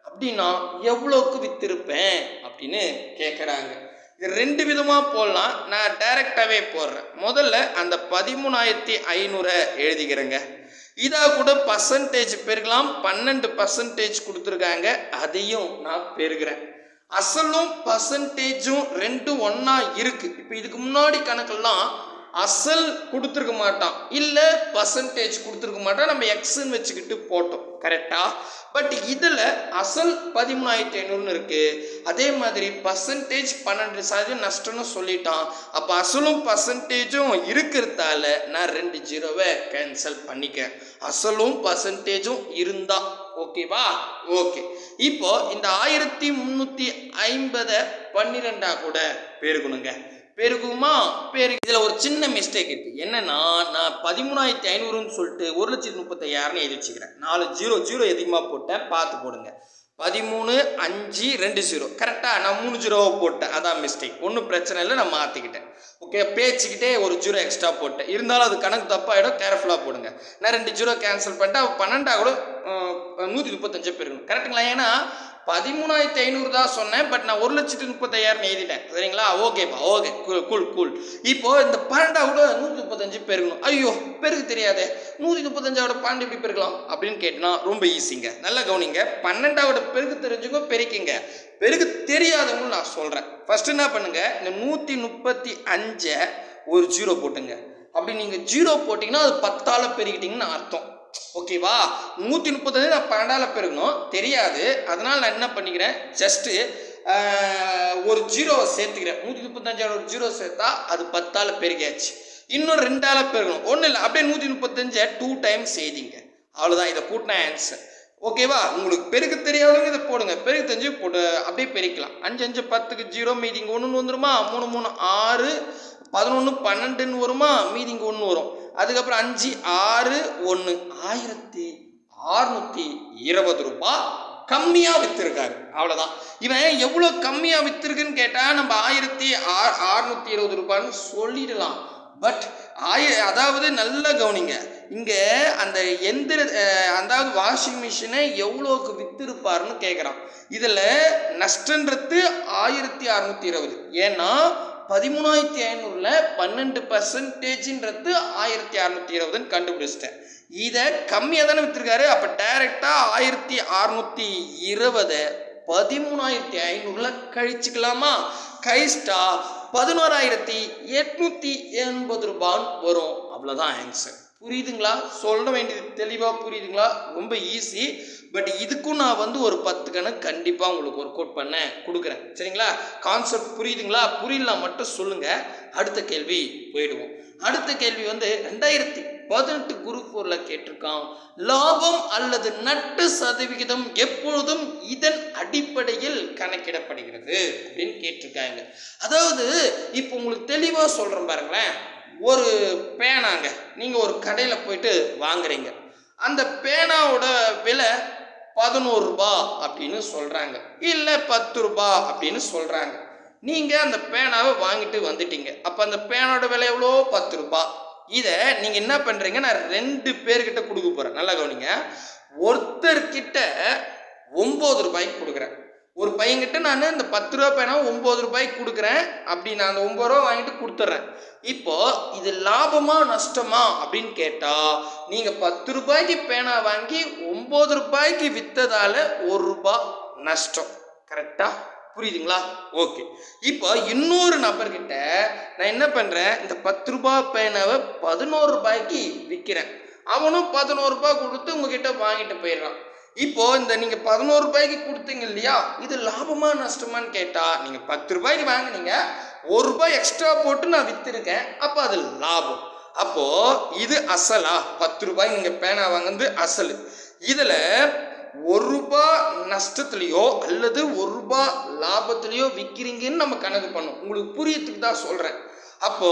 அப்படின்னா எவ்வளோக்கு வித்திருப்பேன்? அப்படின்னு கேட்குறாங்க இது ரெண்டு விதமாக போடலாம். நான் டைரெக்டாகவே போடுறேன். முதல்ல அந்த பதிமூணாயிரத்தி ஐநூறை எழுதிக்கிறேங்க. இதாக கூட பர்சன்டேஜ் பெருகலாம் பன்னெண்டு பர்சன்டேஜ் கொடுத்துருக்காங்க. அதையும் நான் பெருகிறேன். அசலும் பர்சன்டேஜும் ரெண்டும் ஒன்றா இருக்குது இப்போ இதுக்கு முன்னாடி கணக்கெல்லாம் அசல் கொடுத்துருக்க மாட்டான். இல்லை பர்சன்டேஜ் கொடுத்துருக்க மாட்டான். நம்ம எக்ஸ்ன்னு வச்சுக்கிட்டு போட்டோம். கரெக்டாக பட் இதில் அசல் பதிமூணாயிரத்தி ஐநூறுன்னு இருக்குது அதே மாதிரி பர்சன்டேஜ் பன்னெண்டு சதவீதம் நஷ்டம்னு சொல்லிட்டான். அப்போ அசலும் பர்சன்டேஜும் இருக்கிறதால நான் ரெண்டு ஜீரோவை கேன்சல் பண்ணிக்கேன் அசலும் பர்சன்டேஜும் இருந்தா ஓகேவா ஓகே இப்போ இந்த ஆயிரத்தி முந்நூற்றி ஐம்பதை பன்னிரெண்டாக கூட பெருகணுங்க பெருகுமா? பெரு இதில் ஒரு சின்ன மிஸ்டேக் இருக்குது என்னன்னா நான் பதிமூணாயிரத்தி ஐநூறுன்னு சொல்லிட்டு ஒரு லட்சத்தி முப்பத்தையாயிரம்னு எழுதி வச்சுக்கிறேன். நாலு ஜீரோ ஜீரோ அதிகமாக போட்டேன். பார்த்து போடுங்க. பதிமூணு அஞ்சு ரெண்டு ஜீரோ. கரெக்டாக நான் மூணு ஜீரோவை போட்டேன். அதான் மிஸ்டேக் ஒன்றும் பிரச்சனை இல்லை நான் மாற்றிக்கிட்டேன் ஓகே பேச்சுக்கிட்டே ஒரு ஜீரோ எக்ஸ்ட்ரா போட்டேன். இருந்தாலும் அது கணக்கு தப்பாயிடும் கேர்ஃபுல்லாக போடுங்க. நான் ரெண்டு ஜீரோ கேன்சல் பண்ணிட்டு பன்னெண்டாக கூட நூற்றி முப்பத்தஞ்சு பேருக்கணும் கரெக்டுங்களா ஏன்னா பதிமூணாயிரத்தி ஐநூறு தான் சொன்னேன் பட் நான் ஒரு லட்சத்தி முப்பத்தையாயிரம் எழுதிட்டேன். சரிங்களா? ஓகேப்பா ஓகே கூல் கூல் இப்போ இந்த பன்னெண்டா கூட நூற்றி முப்பத்தஞ்சு பெருகணும். ஐயோ பெருகு தெரியாதே. நூற்றி முப்பத்தஞ்சாவோட பன்னெண்டு எப்படி பெருக்கலாம் அப்படின்னு கேட்டினா ரொம்ப ஈஸிங்க நல்லா கவனிங்க. பன்னெண்டாவோட பெருகு தெரிஞ்சுக்கோ பெருக்கிங்க. பெருகு தெரியாதவங்களும் நான் சொல்கிறேன் ஃபர்ஸ்ட் என்ன பண்ணுங்க? இந்த நூற்றி முப்பத்தி அஞ்சை ஒரு ஜீரோ போட்டுங்க. அப்படி நீங்கள் ஜீரோ போட்டிங்கன்னா அது பத்தால பெருகிட்டீங்கன்னு அர்த்தம். ஓகேவா? நூற்றி முப்பத்தஞ்சு நான் பன்னெண்டால பெருகணும் தெரியாது. அதனால் நான் என்ன பண்ணிக்கிறேன்? ஜஸ்ட்டு ஒரு ஜீரோவை சேர்த்துக்கிறேன். நூற்றி முப்பத்தஞ்சால் ஒரு ஜீரோ சேர்த்தா அது பத்தால் பெருகியாச்சு. இன்னும் ரெண்டால் பெருகணும். ஒன்றும் இல்லை. அப்படியே நூற்றி முப்பத்தஞ்சை டூ டைம்ஸ் செய்திங்க. அவ்வளோதான் இதை கூட்டின ஆன்சர் ஓகேவா? உங்களுக்கு பெருக்கு தெரியாதவங்க இதை போடுங்க. பெருக்கு தெரிஞ்சு போட்டு அப்படியே பெருக்கலாம் அஞ்சு அஞ்சு பத்துக்கு ஜீரோ மீதிங்க ஒன்று ஒன்று வந்துருமா? மூணு மூணு ஆறு பதினொன்று பன்னெண்டுன்னு வருமா? மீதி இங்கே ஒன்று வரும். அதுக்கப்புறம் அஞ்சு ஆறு ஒன்று ஆயிரத்தி அறுநூத்தி இருபது ரூபாய் கம்மியாக விற்றுருக்காரு அவ்வளோதான் இவன் எவ்வளோ கம்மியாக விற்றுருக்குன்னு கேட்டால் நம்ம ஆயிரத்தி ஆ- அறுநூத்தி இருபது ரூபான்னு சொல்லிடலாம். பட் ஆய அதாவது நல்லா கவனிங்க. இங்கே அந்த எந்திர அதாவது வாஷிங் மிஷினை எவ்வளோக்கு விற்றுருப்பாருன்னு கேட்குறான் இதில் நஷ்டன்றது ஆயிரத்தி அறநூற்றி இருபது. ஏன்னா பதிமூணாயிரத்தி ஐநூறுல பன்னெண்டு பர்சன்டேஜ்ன்றது ஆயிரத்தி அறநூற்றி இருபதுன்னு கண்டுபிடிச்சிட்டேன். இதை கம்மியாக தானே விற்றுருக்காரு அப்போ டைரெக்டாக ஆயிரத்தி அறநூற்றி இருபதை பதிமூணாயிரத்தி ஐநூறுல கழிச்சுக்கலாமா? கழிச்சிட்டா பதினோராயிரத்தி எட்நூற்றி எண்பது ரூபான்னு வரும். அவ்வளோதான் ஆன்சர் புரியுதுங்களா? சொல்ல வேண்டியது தெளிவாக புரியுதுங்களா? ரொம்ப ஈஸி பட் இதுக்கும் நான் வந்து ஒரு பத்து கணக்கு கண்டிப்பாக உங்களுக்கு ஒர்க் அவுட் பண்ண கொடுக்குறேன். சரிங்களா? கான்செப்ட் புரியுதுங்களா? புரியலாம் மட்டும் சொல்லுங்கள் அடுத்த கேள்வி போயிடுவோம். அடுத்த கேள்வி வந்து ரெண்டாயிரத்தி பதினெட்டு குரூப் ஃபோரில் கேட்டிருக்கான். லாபம் அல்லது நட்டு சதவிகிதம் எப்பொழுதும் இதன் அடிப்படையில் கணக்கிடப்படுகிறது அப்படின்னு கேட்டிருக்காங்க. அதாவது இப்போ உங்களுக்கு தெளிவாக சொல்கிறேன் பாருங்களேன். ஒரு பேனாங்க. நீங்கள் ஒரு கடையில் போயிட்டு வாங்குறீங்க. அந்த பேனாவோட விலை பதினோரு ரூபா அப்படின்னு சொல்கிறாங்க இல்லை பத்து ரூபா அப்படின்னு சொல்கிறாங்க நீங்கள் அந்த பேனாவை வாங்கிட்டு வந்துட்டீங்க. அப்போ அந்த பேனோட விலை எவ்வளோ? பத்து ரூபா. இதை நீங்கள் என்ன பண்ணுறீங்க நான் ரெண்டு பேர்கிட்ட கொடுக்க போகிறேன் நல்லா கவனிங்க. ஒருத்தர்கிட்ட ஒம்பது ரூபாய்க்கு கொடுக்குறேன். ஒரு பையன்கிட்ட நான் இந்த பத்து ரூபா பேனா ஒம்பது ரூபாய்க்கு கொடுக்குறேன். அப்படி நான் அந்த ஒம்பது ரூபா வாங்கிட்டு கொடுத்துட்றேன் இப்போ இது லாபமா நஷ்டமா அப்படின்னு கேட்டால் நீங்கள் பத்து ரூபாய்க்கு பேனா வாங்கி ஒம்பது ரூபாய்க்கு விற்றதால ஒரு ரூபா நஷ்டம். கரெக்டாக புரியுதுங்களா? ஓகே இப்போ இன்னொரு நபர்கிட்ட நான் என்ன பண்ணுறேன் இந்த பத்து ரூபாய் பேனாவை பதினோரு ரூபாய்க்கு விற்கிறேன் அவனும் பதினோரு ரூபாய் கொடுத்து உங்ககிட்ட வாங்கிட்டு போயிடுறான். இப்போ இந்த நீங்க பதினோரு ரூபாய்க்கு கொடுத்தீங்க இல்லையா? இது லாபமா நஷ்டமான்னு கேட்டா நீங்க பத்து ரூபாய்க்கு வாங்குனீங்க. ஒரு ரூபாய் எக்ஸ்ட்ரா போட்டு நான் வித்திருக்கேன். அப்போ அது லாபம். அப்போ இது அசலா. பத்து ரூபாய் நீங்க பேனா வாங்குறது அசல். இதுல ஒரு ரூபாய் நஷ்டத்துலையோ அல்லது ஒரு ரூபாய் லாபத்துலையோ விற்கிறீங்கன்னு நம்ம கணக்கு பண்ணோம். உங்களுக்கு புரியத்துக்கு தான் சொல்றேன். அப்போ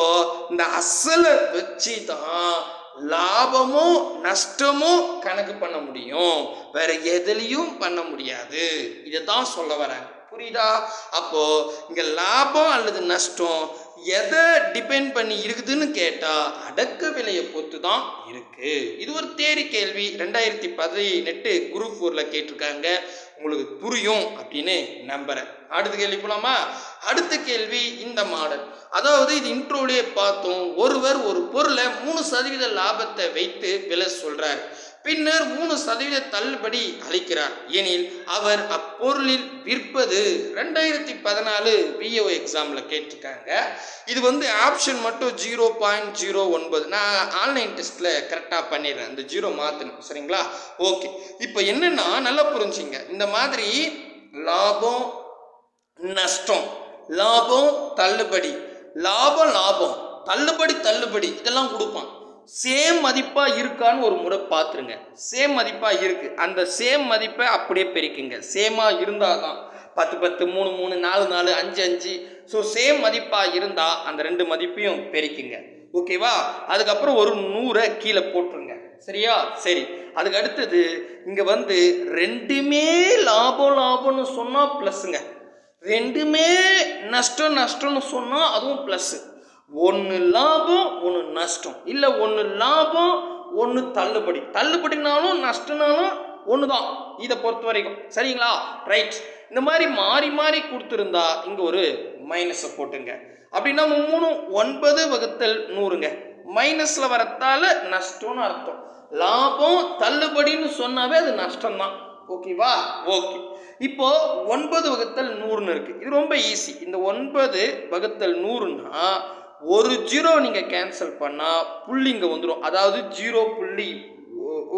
இந்த அசலை வச்சு தான் லாபமும் நஷ்டமும் கணக்கு பண்ண முடியும். வேற எதுலையும் பண்ண முடியாது. இதை தான் சொல்ல வரேன். புரியுதா? அப்போ இங்க லாபம் அல்லது நஷ்டம் எதை டிபெண்ட் பண்ணி இருக்குதுன்னு கேட்டா அடக்க விலையை பொறுத்து தான் இருக்கு. இது ஒரு தேரி கேள்வி. ரெண்டாயிரத்தி பதினெட்டு குரூப் ஃபோர்ல கேட்டிருக்காங்க. உங்களுக்கு புரியும் அப்படின்னு நம்புறேன். அடுத்த கேள்வி போலாமா? அடுத்த கேள்வி இந்த மாடல். அதாவது இது இன்ட்ரோலயே பார்த்தோம். ஒருவர் ஒரு பொருளை மூணு சதவீத லாபத்தை வைத்து விலை சொல்றார். பின்னர் மூணு சதவீத தள்ளுபடி அளிக்கிறார். எனில் அவர் அப்பொருளில் விற்பது ரெண்டாயிரத்தி பதினாலு பிஓ எக்ஸாமில் கேட்டிருக்காங்க. இது வந்து ஆப்ஷன் மட்டும் ஜீரோ பாயிண்ட் ஜீரோ ஒன்பது. நான் ஆன்லைன் டெஸ்ட்டில் கரெக்டாக பண்ணிடுறேன். இந்த ஜீரோ மாற்றணும் சரிங்களா? ஓகே இப்போ என்னென்னா நல்லா புரிஞ்சுங்க. இந்த மாதிரி லாபம் நஷ்டம் லாபம் தள்ளுபடி. லாபம் லாபம். தள்ளுபடி தள்ளுபடி. இதெல்லாம் கொடுப்பான். சேம் மதிப்பாக இருக்கான்னு ஒரு முறை பார்த்துருங்க. சேம் மதிப்பாக இருக்கு. அந்த சேம் மதிப்பை அப்படியே பெருக்குங்க. சேமாக இருந்தாதான் பத்து பத்து மூணு மூணு நாலு நாலு அஞ்சு அஞ்சு. ஸோ சேம் மதிப்பாக இருந்தால் அந்த ரெண்டு மதிப்பையும் பெருக்குங்க. ஓகேவா அதுக்கப்புறம் ஒரு நூறை கீழே போட்டுருங்க. சரியா? சரி. அதுக்கு அடுத்தது இங்கே வந்து ரெண்டுமே லாபம் லாபம்னு சொன்னால் ப்ளஸ்ஸுங்க ரெண்டுமே நஷ்டம் நஷ்டம்னு சொன்னால் அதுவும் ப்ளஸ்ஸு ஒன்று லாபம் ஒன்று நஷ்டம். இல்லை ஒன்று லாபம் ஒன்று தள்ளுபடி. தள்ளுபடினாலும் நஷ்டனாலும் ஒன்று தான் இதை பொறுத்த வரைக்கும். சரிங்களா? ரைட் இந்த மாதிரி மாறி மாறி கொடுத்துருந்தா இங்கே ஒரு மைனஸை போட்டுங்க. அப்படின்னா மூணு ஒன்பது வகுத்தல் நூறுங்க. மைனஸில் வரத்தால நஷ்டம்னு அர்த்தம். லாபம் தள்ளுபடின்னு சொன்னாவே அது நஷ்டம்தான். ஓகேவா ஓகே இப்போ ஒன்பது வகுத்தல் நூறுன்னு இருக்கு. இது ரொம்ப ஈஸி இந்த ஒன்பது வகுத்தல் நூறுனா ஒரு ஜீரோ நீங்க கேன்சல் பண்ணா புள்ளி இங்கே வந்துடும் அதாவது ஜீரோ புள்ளி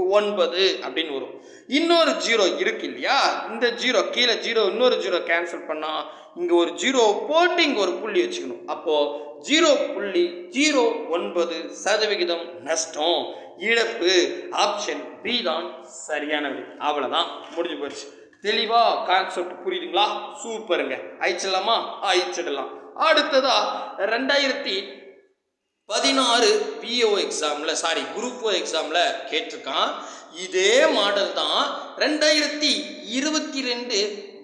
ஒன்பது அப்படின்னு வரும். இன்னொரு ஜீரோ இருக்கு இல்லையா? இந்த ஜீரோ கீழே ஜீரோ இன்னொரு ஜீரோ கேன்சல் பண்ணா இங்க ஒரு ஜீரோ போட்டு இங்க ஒரு புள்ளி வச்சுக்கணும். அப்போ ஜீரோ புள்ளி ஜீரோ ஒன்பது சதவிகிதம் நஷ்டம். இழப்பு ஆப்ஷன் பி தான் சரியான விடை. அவ்வளவுதான். முடிஞ்சு போச்சு. தெளிவா கான்செப்ட் புரியுதுங்களா? சூப்பருங்க. அழிச்சிடலாமா? அழிச்சிடலாம். அடுத்ததா ரெண்டாயிரத்தி பதினாறு பிஓ எக்ஸாமில் சாரி குரூப் ஓ எக்ஸாமில் கேட்டிருக்கான். இதே மாடல் தான் ரெண்டாயிரத்தி இருபத்தி ரெண்டு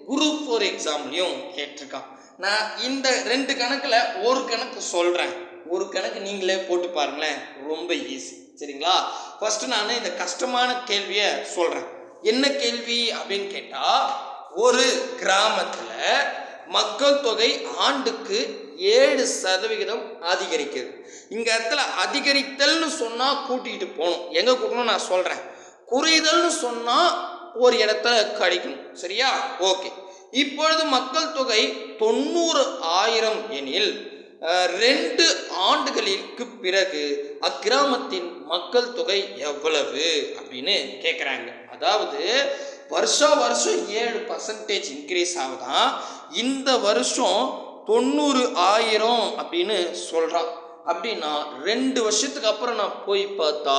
குரூப் ஃபோர் எக்ஸாம்லையும் கேட்டிருக்கான். நான் இந்த ரெண்டு கணக்கில் ஒரு கணக்கு சொல்கிறேன் ஒரு கணக்கு நீங்களே போட்டு பாருங்களேன். ரொம்ப ஈஸி சரிங்களா? ஃபஸ்ட்டு நான் இந்த கஷ்டமான கேள்வியை சொல்கிறேன் என்ன கேள்வி அப்படின்னு கேட்டால் ஒரு கிராமத்தில் மக்கள் தொகை ஆண்டுக்கு ஏழு சதவிகிதம் அதிகரிக்குது. இந்த இடத்துல அதிகரித்தல்னு சொன்னா கூட்டிகிட்டு போகணும். எங்க கூட்டணும் நான் சொல்றேன். குறைதல்னு சொன்னா ஒரு இடத்துல கழிக்கணும். சரியா? ஓகே. இப்பொழுது மக்கள் தொகை தொண்ணூறு ஆயிரம் எனில் ரெண்டு ஆண்டுகளிற்கு பிறகு அக்கிராமத்தின் மக்கள் தொகை எவ்வளவு அப்படின்னு கேட்குறாங்க அதாவது வருஷம் வருஷம் ஏழு பர்சன்டேஜ் இன்க்ரீஸ் ஆகுதான். இந்த வருஷம் தொண்ணூறு ஆயிரம் அப்படின்னு சொல்கிறான் அப்படின்னா ரெண்டு வருஷத்துக்கு அப்புறம் நான் போய் பார்த்தா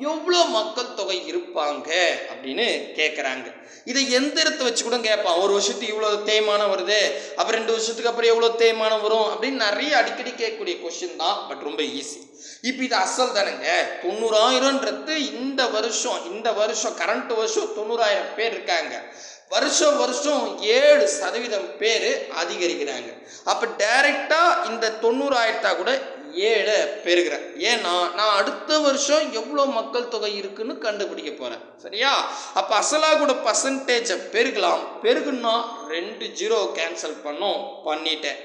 எவ்வளோ மக்கள் தொகை இருப்பாங்க அப்படின்னு கேட்குறாங்க இதை எந்திரத்தை வச்சு கூட கேட்பான் ஒரு வருஷத்துக்கு இவ்வளோ தேய்மானம் வருது அப்புறம் ரெண்டு வருஷத்துக்கு அப்புறம் எவ்வளோ தேய்மானம் வரும் அப்படின்னு நிறைய அடிக்கடி கேட்கக்கூடிய கொஷின் தான் பட் ரொம்ப ஈஸி இப்போ இது அசல் தானேங்க. தொண்ணூறாயிரம்ன்றது இந்த வருஷம் இந்த வருஷம் கரண்ட் வருஷம் தொண்ணூறாயிரம் பேர் இருக்காங்க. வருஷம் வருஷம் ஏழு சதவீதம் பேர் அதிகரிக்கிறாங்க. அப்போ டைரெக்டாக இந்த தொண்ணூறாயிரத்தா கூட ஏழை பெருகிறேன். ஏன்னா நான் அடுத்த வருஷம் எவ்வளோ மக்கள் தொகை இருக்குன்னு கண்டுபிடிக்க போகிறேன் சரியா? அப்போ அசலாக கூட பர்சன்டேஜை பெருகலாம். பெருகுன்னா ரெண்டு ஜீரோ கேன்சல் பண்ணோம் பண்ணிட்டேன்.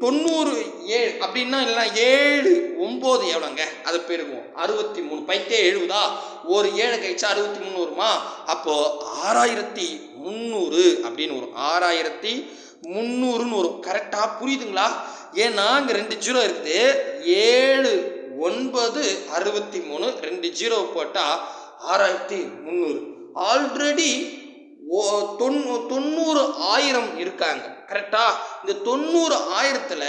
தொண்ணூறு ஏழு அப்படின்னா இல்லை ஏழு ஒம்பது எவ்வளோங்க? அதை பெருகும் அறுபத்தி மூணு பைத்தே எழுபதா ஒரு ஏழை கழிச்சா அறுபத்தி மூணு வருமா? அப்போது ஆறாயிரத்தி முந்நூறு அப்படின்னு வரும். ஆறாயிரத்தி முந்நூறுன்னு வரும். கரெக்டாக புரியுதுங்களா? ஏன்னா இங்கே ரெண்டு ஜீரோ இருக்குது. ஏழு ஒன்பது அறுபத்தி மூணு ரெண்டு ஜீரோ போட்டால் ஆறாயிரத்தி முந்நூறு. ஆல்ரெடி ஓ தொண்ணூ தொண்ணூறு ஆயிரம் இருக்காங்க. கரெக்டா இந்த தொண்ணூறு ஆயிரத்தில்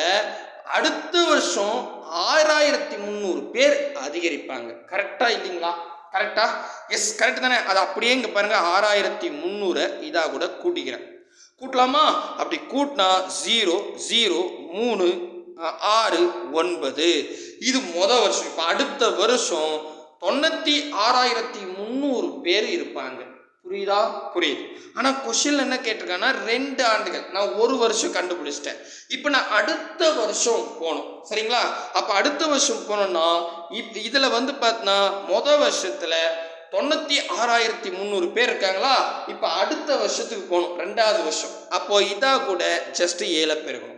அடுத்த வருஷம் ஆறாயிரத்தி முந்நூறு பேர் அதிகரிப்பாங்க. கரெக்டாக இல்லைங்களா? கரெக்டா எஸ் கரெக்ட் தானே? அது அப்படியே இங்கே பாருங்கள் ஆறாயிரத்தி முந்நூறை இதாக கூட கூட்டிக்கிறேன். கூட்டலாமா? அப்படி கூட்டினா ஜீரோ ஜீரோ மூணு ஆறு ஒன்பது. இது மொத வருஷம். இப்போ அடுத்த வருஷம் தொண்ணூற்றி ஆறாயிரத்தி முந்நூறு பேர் இருப்பாங்க. புரியுதா? புரியுது. ஆனால் கொஷின் என்ன கேட்டிருக்காங்கன்னா ரெண்டு ஆண்டுகள். நான் ஒரு வருஷம் கண்டுபிடிச்சிட்டேன். இப்போ நான் அடுத்த வருஷம் போகணும். சரிங்களா? அப்போ அடுத்த வருஷம் போனோம்னா இப் இதில் வந்து பார்த்தீங்கன்னா மொதல் வருஷத்தில் தொண்ணூற்றி ஆறாயிரத்தி முந்நூறு பேர் இருக்காங்களா? இப்போ அடுத்த வருஷத்துக்கு போகணும். ரெண்டாவது வருஷம். அப்போ இதாக கூட ஜஸ்ட் ஏழை பெருகணும்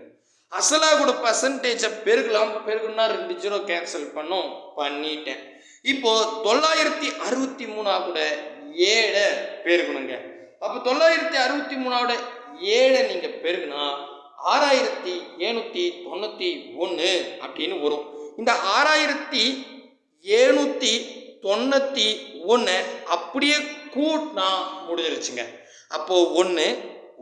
அசலாக கூட பர்சன்டேஜை பெருகலாம். பெருகுனா ரெண்டு ஜீரோ கேன்சல் பண்ணோம். பண்ணிட்டேன். இப்போ தொள்ளாயிரத்தி அறுபத்தி மூணா கூட ஏழை பெருகணுங்க. அப்போ தொள்ளாயிரத்தி அறுபத்தி மூணாவோட ஏழை நீங்கள் பெருகுனா ஆறாயிரத்தி எழுநூற்றி தொண்ணூற்றி ஒன்று அப்படின்னு வரும். இந்த ஆறாயிரத்தி எழுநூற்றி தொண்ணூற்றி ஒன்று அப்படியே கூட்டினா முடிஞ்சிருச்சுங்க. அப்போது ஒன்று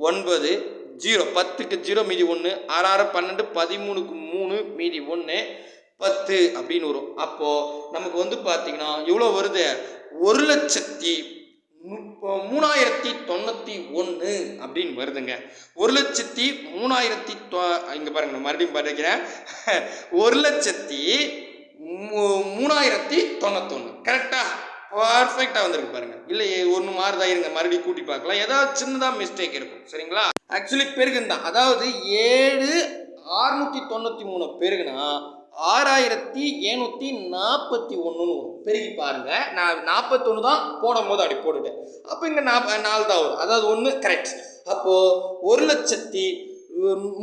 ஒன்பது ஜீரோ பத்துக்கு ஜீரோ மீதி ஒன்று ஆறு ஆறு பன்னெண்டு பதிமூணுக்கு மூணு மீதி ஒன்று பத்து அப்படின்னு வரும். அப்போது நமக்கு வந்து பார்த்தீங்கன்னா எவ்வளோ வருது? ஒரு லட்சத்தி முப்ப- மூணாயிரத்தி தொண்ணூற்றி ஒன்று அப்படின்னு வருதுங்க. ஒரு லட்சத்தி மூணாயிரத்தி தொ இங்கே பாருங்க மறுபடியும் படிக்கிறேன். ஒரு லட்சத்தி மூ- மூணாயிரத்தி தொண்ணூத்தொன்று கரெக்டாக பர்ஃபெக்டாக வந்திருக்கு பாருங்க. இல்லை ஒன்று மாறுதா இருங்க மறுபடியும் கூட்டி பார்க்கலாம். ஏதாவது சின்னதாக மிஸ்டேக் இருக்கும். சரிங்களா? ஆக்சுவலி பெருகுன்னு தான் அதாவது ஏழு ஆறுநூற்றி தொண்ணூற்றி மூணு பெருகுனா ஆறாயிரத்தி எழுநூற்றி நாற்பத்தி ஒன்றுன்னு வரும். பெருகி பாருங்கள் நான் நாற்பத்தொன்று தான் போடும் போது அப்படி போட்டுட்டேன். அப்போ இங்கே நாற்ப நாலு தான் வரும். அதாவது ஒன்று கரெக்ட் அப்போது ஒரு லட்சத்தி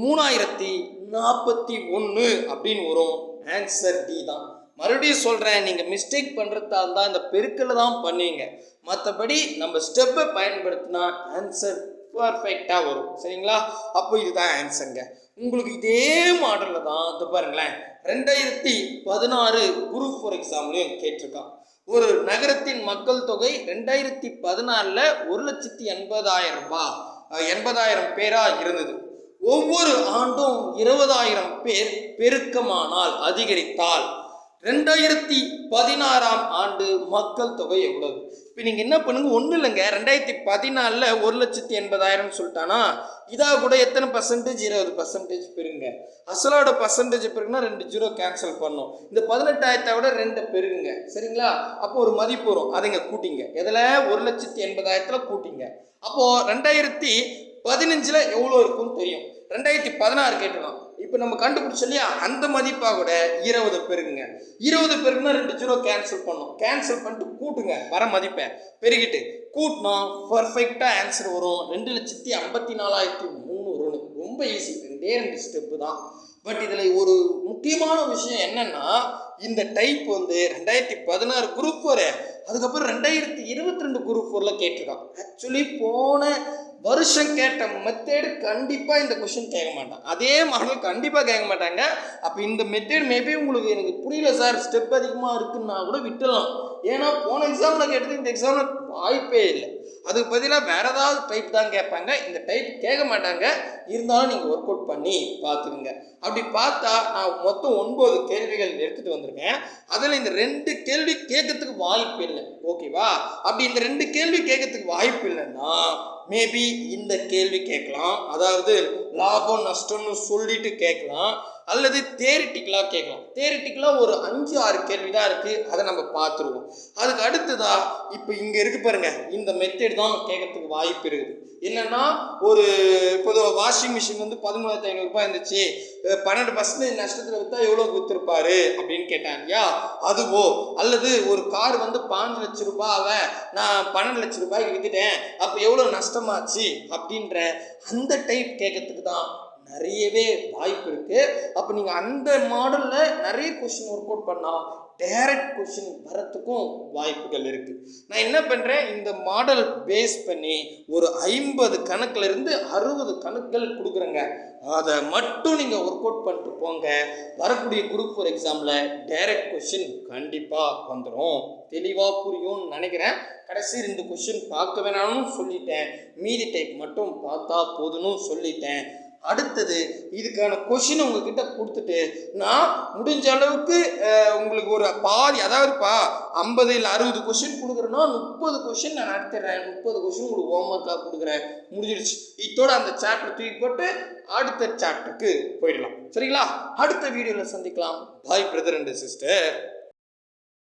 மூணாயிரத்தி நாற்பத்தி ஒன்று அப்படின்னு வரும். ஆன்சர் டி தான். மறுபடியும் சொல்கிறேன் நீங்கள் மிஸ்டேக் பண்ணுறதா இருந்தால் இந்த பெருக்கில் தான் பண்ணுவீங்க. மற்றபடி நம்ம ஸ்டெப்பை பயன்படுத்தினா ஆன்சர் பர்ஃபெக்டாக வரும். சரிங்களா? அப்போ இதுதான் ஆன்சருங்க உங்களுக்கு இதே மாடலில் தான் இது பாருங்களேன். ரெண்டாயிரத்தி பதினாறு குரூப் ஃபோர் எக்ஸாம்லையும் கேட்டிருக்கான். ஒரு நகரத்தின் மக்கள் தொகை ரெண்டாயிரத்தி பதினாலில் ஒரு லட்சத்தி எண்பதாயிரம் ரூபாய். எண்பதாயிரம் பேராக இருந்தது. ஒவ்வொரு ஆண்டும் இருபதாயிரம் பேர் பெருக்கமானால் அதிகரித்தால் ரெண்டாயிரத்தி பதினாறாம் ஆண்டு மக்கள் தொகை எவ்வளவு? இப்போ நீங்கள் என்ன பண்ணுங்க? ஒன்றும் இல்லைங்க. ரெண்டாயிரத்தி பதினாலில் ஒரு லட்சத்தி எண்பதாயிரம்னு சொல்லிட்டானா? இதாக கூட எத்தனை பர்சன்டேஜ் இருபது பர்சன்டேஜ் பெருங்க. அசலோட பர்சன்டேஜ் பெருங்கன்னா ரெண்டு ஜீரோ கேன்சல் பண்ணும். இந்த பதினெட்டாயிரத்தை விட ரெண்டு பெருகுங்க. சரிங்களா? அப்போ ஒரு மதிப்பு வரும். அதை இங்கே கூட்டிங்க. இதில் ஒரு லட்சத்தி எண்பதாயிரத்தில் கூட்டிங்க. அப்போது ரெண்டாயிரத்தி பதினஞ்சில் எவ்வளோ இருக்கும்னு தெரியும். ரெண்டாயிரத்தி பதினாறு கேட்டுக்கலாம் இப்போ நம்ம கண்டுபிடிச்சோம் இல்லையா? அந்த மதிப்பாக கூட இருபது பெருகுங்க. இருபது பெருக்குன்னா ரெண்டு ஜீரோ கேன்சல் பண்ணும் கேன்சல் பண்ணிட்டு கூட்டுங்க. வர மதிப்பை. பெருகிட்டு. கூட்டினா பர்ஃபெக்டாக ஆன்சர் வரும். ரெண்டு லட்சத்தி ஐம்பத்தி நாலாயிரத்தி முந்நூறுன்னு. ரொம்ப ஈஸி ரெண்டே ரெண்டு ஸ்டெப்பு தான். பட் இதில் ஒரு முக்கியமான விஷயம் என்னென்னா இந்த டைப் வந்து ரெண்டாயிரத்தி பதினாறு குரூப் ஃபோரு அதுக்கப்புறம் ரெண்டாயிரத்தி இருபத்தி ரெண்டு குரூப் ஃபோரில் கேட்டிருக்கான். ஆக்சுவலி போன வருஷம் கேட்ட மெத்தேடு கண்டிப்பாக இந்த கொஷின் கேட்க மாட்டான். அதே மாடல் கண்டிப்பாக கேட்க மாட்டாங்க. அப்போ இந்த மெத்தேட் மேபி உங்களுக்கு எனக்கு புரியல சார் ஸ்டெப் அதிகமாக இருக்குன்னா கூட விட்டுடலாம். ஏன்னா போன எக்ஸாமில் கேட்டது இந்த எக்ஸாமில் வாய்ப்பே இல்லை. அதுக்கு பதிலாக வேறு ஏதாவது டைப் தான் கேட்பாங்க. இந்த டைப் கேட்க மாட்டாங்க. இருந்தாலும் நீங்கள் ஒர்க் அவுட் பண்ணி பார்த்துக்குங்க அப்படி பார்த்தா நான் மொத்தம் ஒன்பது கேள்விகள் எடுத்துகிட்டு வந்திருக்கேன். அதில் இந்த ரெண்டு கேள்வி கேட்கறதுக்கு வாய்ப்பு இல்லை. ஓகேவா அப்படி இந்த ரெண்டு கேள்வி கேட்கறதுக்கு வாய்ப்பு இல்லைன்னா மேபி இந்த கேள்வி கேட்கலாம். அதாவது லாபம் நஷ்டம்னு சொல்லிட்டு கேட்கலாம். அல்லது தேரிட்டிக்கலாக கேட்கலாம். தேரிட்டிக்கலாக ஒரு அஞ்சு ஆறு கேள்வி தான் இருக்குது அதை நம்ம பார்த்துருவோம். அதுக்கு அடுத்ததாக இப்போ இங்கே இருக்கு பாருங்க. இந்த மெத்தட் தான் கேட்கறதுக்கு வாய்ப்பு இருக்குது. என்னென்னா ஒரு இப்போ வாஷிங் மிஷின் வந்து பதிமூணாயிரத்தி ஐநூறுரூபா இருந்துச்சு. பன்னெண்டு பர்சன்டேஜ் நஷ்டத்தில் விற்றா எவ்வளோ விற்றுருப்பாரு அப்படின்னு கேட்டான் இல்லையா அதுவோ அல்லது ஒரு கார் வந்து பாஞ்சு லட்ச ரூபாவை நான் பன்னெண்டு லட்ச ரூபாய்க்கு விற்றுட்டேன் அப்போ எவ்வளோ நஷ்டமாச்சு? அப்படின்ற அந்த டைப் கேட்கறதுக்கு தான் நிறையவே வாய்ப்பு இருக்கு. அப்போ நீங்கள் அந்த மாடலில் நிறைய கொஷின் ஒர்க் அவுட் பண்ணால் டைரக்ட் கொஷின் வரத்துக்கும் வாய்ப்புகள் இருக்குது நான் என்ன பண்ணுறேன் இந்த மாடல் பேஸ் பண்ணி ஒரு ஐம்பது கணக்குல இருந்து அறுபது கணக்குகள் கொடுக்குறேங்க. அதை மட்டும் நீங்கள் ஒர்க் அவுட் பண்ணிட்டு போங்க. வரக்கூடிய குரூப் ஃபோர் எக்ஸாமில் டைரக்ட் கொஷின் கண்டிப்பாக வந்துடும் தெளிவாக புரியும்னு நினைக்கிறேன். கடைசி ரெண்டு கொஷின் பார்க்க வேணாம்னு சொல்லிட்டேன். மீதி டைப் மட்டும் பார்த்தா போதும்னு சொல்லிட்டேன். அடுத்தது இதுக்கான கொஷின் உங்ககிட்ட கொடுத்துட்டு நான் முடிஞ்ச அளவுக்கு உங்களுக்கு ஒரு பாதி அதாவதுப்பா ஐம்பது இல்லை அறுபது கொஷின் கொடுக்குறேன்னா முப்பது கொஷின் நான் நடத்திடுறேன். முப்பது கொஷின் உங்களுக்கு ஹோம்ஒர்க்காக கொடுக்குறேன். முடிஞ்சிடுச்சு இதோட அந்த சாப்டர் தூக்கி போட்டு அடுத்த சாப்டருக்கு போயிடலாம். சரிங்களா? அடுத்த வீடியோவில் சந்திக்கலாம். பாய் பிரதர் அண்ட் சிஸ்டர்